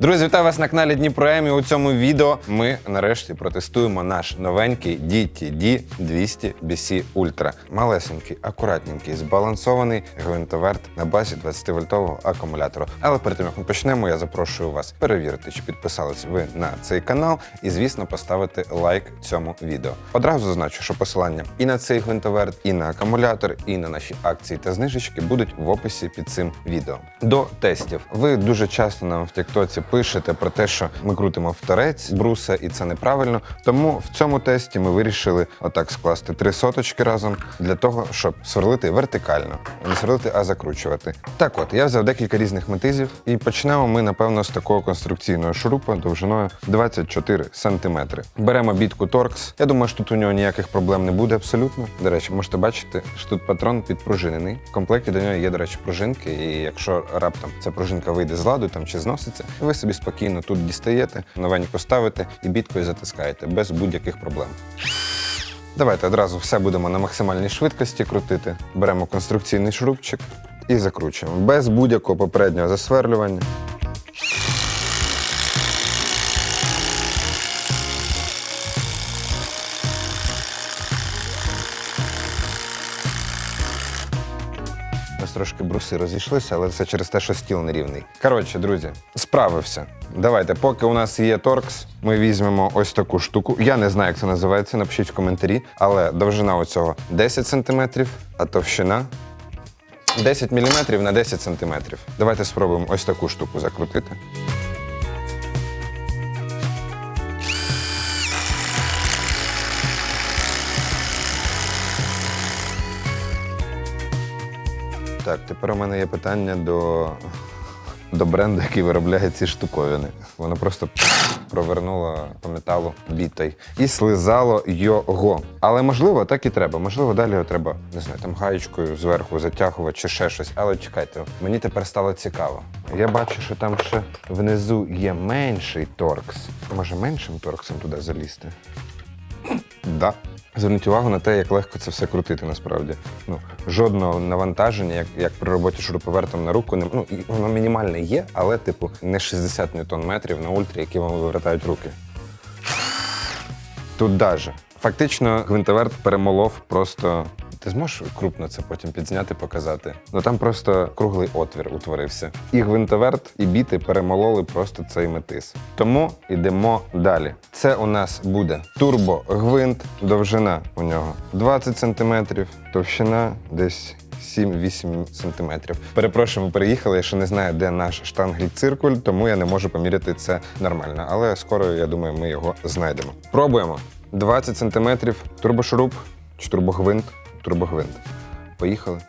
Друзі, вітаю вас на каналі Дніпро. І У цьому відео ми нарешті протестуємо наш новенький DTD 200 BC Ultra. Малесенький, акуратненький, збалансований гвинтоверт на базі 20-вольтового акумулятора. Але перед тим як ми почнемо, я запрошую вас перевірити, чи підписались ви на цей канал, і звісно, поставити лайк цьому відео. Одразу зазначу, що посилання і на цей гвинтоверт, і на акумулятор, і на наші акції та знижечки будуть в описі під цим відео. До тестів. Ви дуже часто нам в Тіктоці пишете про те, що ми крутимо в торець бруса, і це неправильно. Тому в цьому тесті ми вирішили отак скласти три соточки разом для того, щоб сверлити вертикально, не сверлити, а закручувати. Так от, я взяв декілька різних метизів, і почнемо ми, напевно, з такого конструкційного шурупа довжиною 24 см. Беремо бітку Torx. Я думаю, що тут у нього ніяких проблем не буде абсолютно. До речі, можете бачити, що тут патрон підпружинений. В комплекті до нього є, до речі, пружинки, і якщо раптом ця пружинка вийде з ладу там чи зноситься, ви собі спокійно тут дістаєте, новенько ставите і біткою затискаєте без будь-яких проблем. Давайте одразу все будемо на максимальній швидкості крутити. Беремо конструкційний шурупчик і закручуємо без будь-якого попереднього засверлювання. Трошки бруси розійшлися, але це через те, що стіл нерівний. Коротше, друзі, справився. Давайте, поки у нас є торкс, ми візьмемо ось таку штуку. Я не знаю, як це називається, напишіть в коментарі, але довжина оцього 10 см, а товщина 10 мм на 10 см. Давайте спробуємо ось таку штуку закрутити. Так, тепер у мене є питання до, до бренду, який виробляє ці штуковини. Воно просто провернуло по металу бітой і слизало його. Але можливо, так і треба. Можливо, далі його треба, не знаю, там гаєчкою зверху затягувати чи ще щось. Але чекайте, мені тепер стало цікаво. Я бачу, що там ще внизу є менший торкс. Може, меншим торксом туди залізти? Да. Зверніть увагу на те, як легко це все крутити насправді. Ну, жодного навантаження, як, як при роботі шуруповертом на руку, не, ну, воно мінімальне є, але, типу, не 60 ньютон метрів на ультрі, які вам вивертають руки. Тут даже. Фактично, гвинтоверт перемолов просто. Ти зможеш крупно це потім підзняти, показати? Ну там просто круглий отвір утворився. І гвинтоверт, і біти перемололи просто цей метис. Тому йдемо далі. Це у нас буде турбогвинт, довжина у нього 20 см, товщина десь 7-8 см. Перепрошую, ми переїхали. Я ще не знаю, де наш штангель-циркуль, тому я не можу поміряти це нормально. Але скоро, я думаю, ми його знайдемо. Пробуємо. 20 см, турбошуруп чи турбогвинт. Турбогвинт. Поїхали.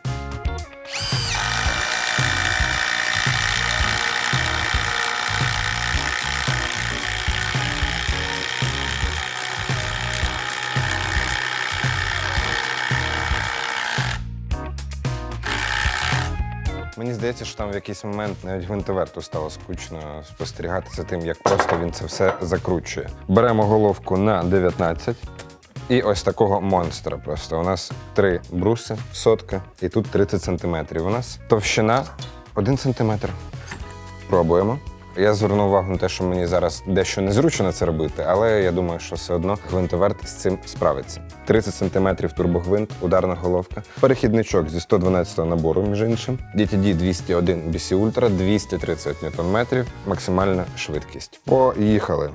Мені здається, що там в якийсь момент навіть гвинтоверту стало скучно спостерігати за тим, як просто він це все закручує. Беремо головку на 19. І ось такого монстра просто. У нас три бруси, сотка, і тут 30 сантиметрів. У нас товщина 1 сантиметр. Пробуємо. Я звернув увагу на те, що мені зараз дещо незручно це робити, але я думаю, що все одно гвинтоверт з цим справиться. 30 см турбогвинт, ударна головка, перехідничок зі 112 набору, між іншим, DTD 201 BC Ultra, 230 Нм, максимальна швидкість. Поїхали.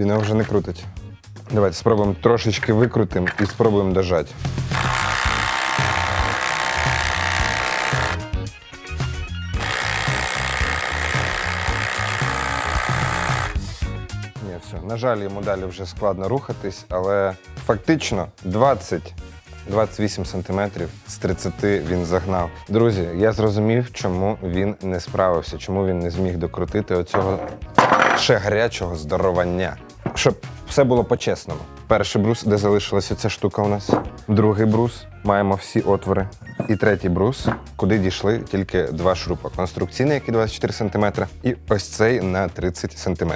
Він його вже не крутить. Давайте спробуємо трошечки викрутимо і спробуємо дожати. Ні, все. На жаль, йому далі вже складно рухатись, але фактично 20. 28 сантиметрів з 30 він загнав. Друзі, я зрозумів, чому він не справився, чому він не зміг докрутити оцього ще гарячого здоровання. Щоб все було по-чесному. Перший брус, де залишилася ця штука у нас. Другий брус, маємо всі отвори. І третій брус, куди дійшли тільки два шурупа. Конструкційний, який 24 см, і ось цей на 30 см.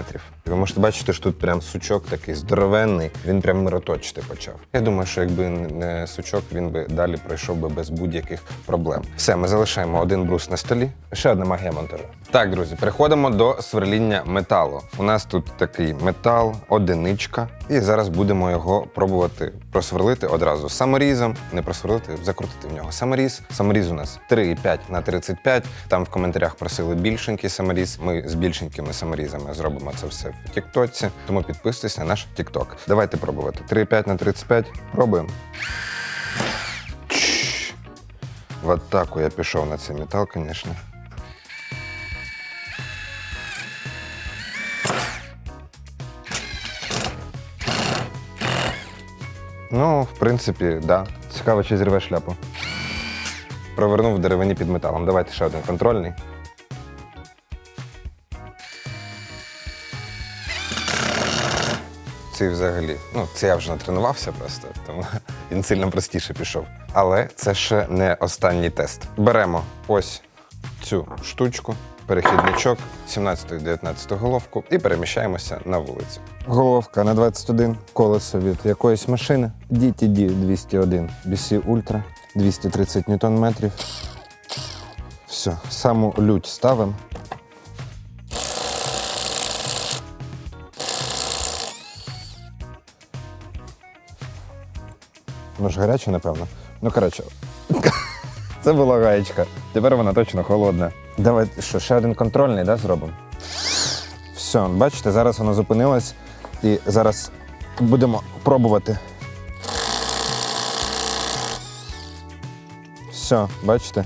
Ви можете бачити, що тут прям сучок такий здоровенний, він прям мироточити почав. Я думаю, що якби не сучок, він би далі пройшов би без будь-яких проблем. Все, ми залишаємо один брус на столі. Ще одна магія монтажу. Так, друзі, переходимо до сверління металу. У нас тут такий метал, одиничка, і зараз будемо його пробувати просверлити одразу саморізом, не просверлити, закрутити в нього саморіз. Саморіз у нас 3,5 на 35. Там в коментарях просили більшенький саморіз. Ми з більшенькими саморізами зробимо це все в Тіктоці. Тому підписуйтесь на наш Тікток. Давайте пробувати. 3,5 на 35. Пробуємо. В атаку я пішов на цей метал, звісно. Ну, в принципі, да. Цікаво, чи зірве шляпу. Провернув деревині під металом. Давайте ще один контрольний. Цей взагалі, ну, це я вже натренувався просто, тому він сильно простіше пішов. Але це ще не останній тест. Беремо ось цю штучку, перехідничок, 17-19 головку і переміщаємося на вулицю. Головка на 21, колесо від якоїсь машини. DTD 201 BC Ultra, 230 ньютон-метрів. Все, саму лють ставимо. Ну ж гаряче, напевно. Ну, коротше, це була гаєчка. Тепер вона точно холодна. Давай, що, ще один контрольний, да, зробимо? Все, бачите, зараз воно зупинилось і зараз будемо пробувати. Все, бачите?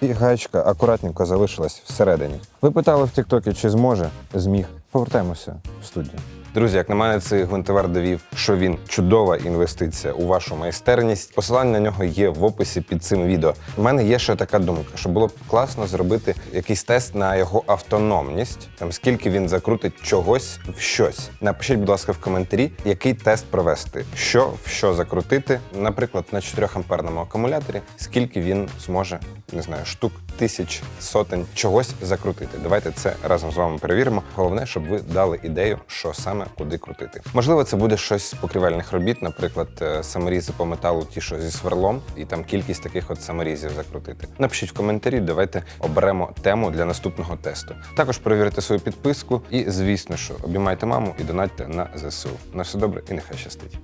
І гаєчка акуратненько залишилась всередині. Ви питали в Тіктокі, чи зможе? Зміг. Повертаємося в студію. Друзі, як на мене, цей гвинтовер довів, що він чудова інвестиція у вашу майстерність. Посилання на нього є в описі під цим відео. У мене є ще така думка, що було б класно зробити якийсь тест на його автономність, там скільки він закрутить чогось в щось. Напишіть, будь ласка, в коментарі, який тест провести, що в що закрутити, наприклад, на 4 амперному акумуляторі, скільки він зможе, не знаю, штук, тисяч, сотень чогось закрутити. Давайте це разом з вами перевіримо. Головне, щоб ви дали ідею, що саме куди крутити. Можливо, це буде щось з покрівельних робіт, наприклад, е, саморізи по металу, ті, що зі сверлом, і там кількість таких от саморізів закрутити. Напишіть в коментарі, давайте оберемо тему для наступного тесту. Також перевірте свою підписку і, звісно, що обіймайте маму і донатьте на ЗСУ. На все добре і нехай щастить.